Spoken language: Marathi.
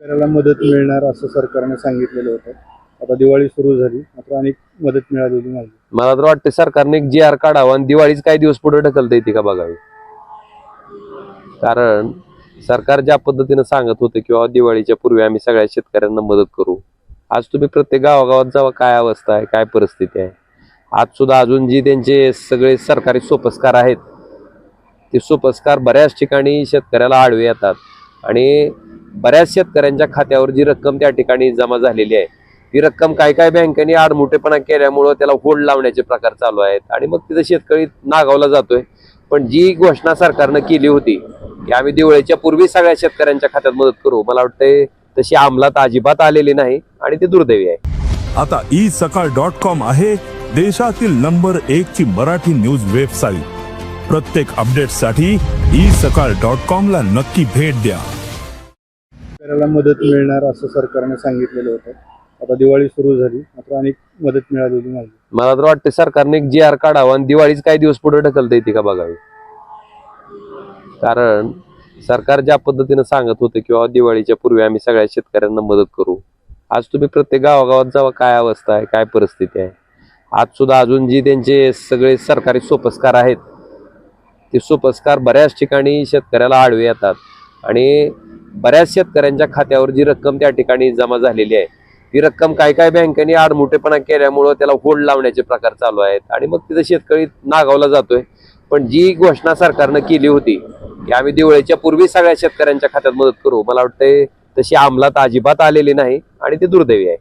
शेतकऱ्याला मदत मिळणार असं सरकारने सांगितलेलं होतं. आता दिवाळी सुरू झाली मात्र अनेक मदत मिळालेली नाही. मला तर वाटतं सरकारने एक जी आर काढावा आणि दिवाळीच काही दिवस पुढे ढकलता येते का बघावी. कारण सरकार ज्या पद्धतीनं सांगत होते किंवा दिवाळीच्या पूर्वी आम्ही सगळ्या शेतकऱ्यांना मदत करू. आज तुम्ही प्रत्येक गावागावात जावा काय अवस्था आहे काय परिस्थिती आहे. आज सुद्धा अजून जी त्यांचे सगळे सरकारी सोपस्कार आहेत ते सोपस्कार बऱ्याच ठिकाणी शेतकऱ्याला आडवे येतात. आणि बऱ्याच शेतकऱ्यांच्या खात्यावर जी रक्कम त्या ठिकाणी जमा झालेली आहे ती रक्कम काय काय बँकेने आडमुठेपणा केल्यामुळं त्याला होड लावण्याचे प्रकार चालू आहेत. आणि मग तिथं शेतकरी नागावला जातोय. पण जी घोषणा सरकारनं केली होती की आम्ही दिवाळीच्या पूर्वी सगळ्या शेतकऱ्यांच्या खात्यात मदत करू. मला वाटतंय तशी अंमलात अजिबात आलेली नाही आणि ते दुर्दैवी आहे. आता ई सकाळ डॉट कॉम आहे देशातील नंबर एक ची मराठी न्यूज वेबसाईट. प्रत्येक अपडेटसाठी ई सकाळ डॉट कॉम ला नक्की भेट द्या. शेतकऱ्याला मदत मिळणार असं सरकारने सांगितलेलं होतं. आता दिवाळी सुरू झाली मात्र अनेक मदत मिळालेली नाही. मला तर वाटतं सरकारने एक जी आर काढावा आणि दिवाळीच काही दिवस पुढे ढकलता येते का बघावी. कारण सरकार ज्या पद्धतीनं सांगत होतं किंवा दिवाळीच्या पूर्वी आम्ही सगळ्या शेतकऱ्यांना मदत करू. आज तुम्ही प्रत्येक गावागावात जावा काय अवस्था आहे काय परिस्थिती आहे. आज सुद्धा अजून जी त्यांचे सगळे सरकारी सोपस्कार आहेत ते सोपस्कार बऱ्याच ठिकाणी शेतकऱ्याला आडवे येतात. आणि बऱ्याच शेतकऱ्यांच्या खात्यावर जी रक्कम त्या ठिकाणी जमा झालेली आहे ती रक्कम काय काय बँकेने आडमुठेपणा केल्यामुळं त्याला होल्ड लावण्याचे प्रकार चालू आहेत. आणि मग तिथं शेतकरी नागावला जातोय. पण जी घोषणा सरकारनं केली होती की आम्ही दिवाळीच्या पूर्वी सगळ्या शेतकऱ्यांच्या खात्यात मदत करू मला वाटतंय तशी अंमलात अजिबात आलेली नाही आणि ते दुर्दैवी आहे.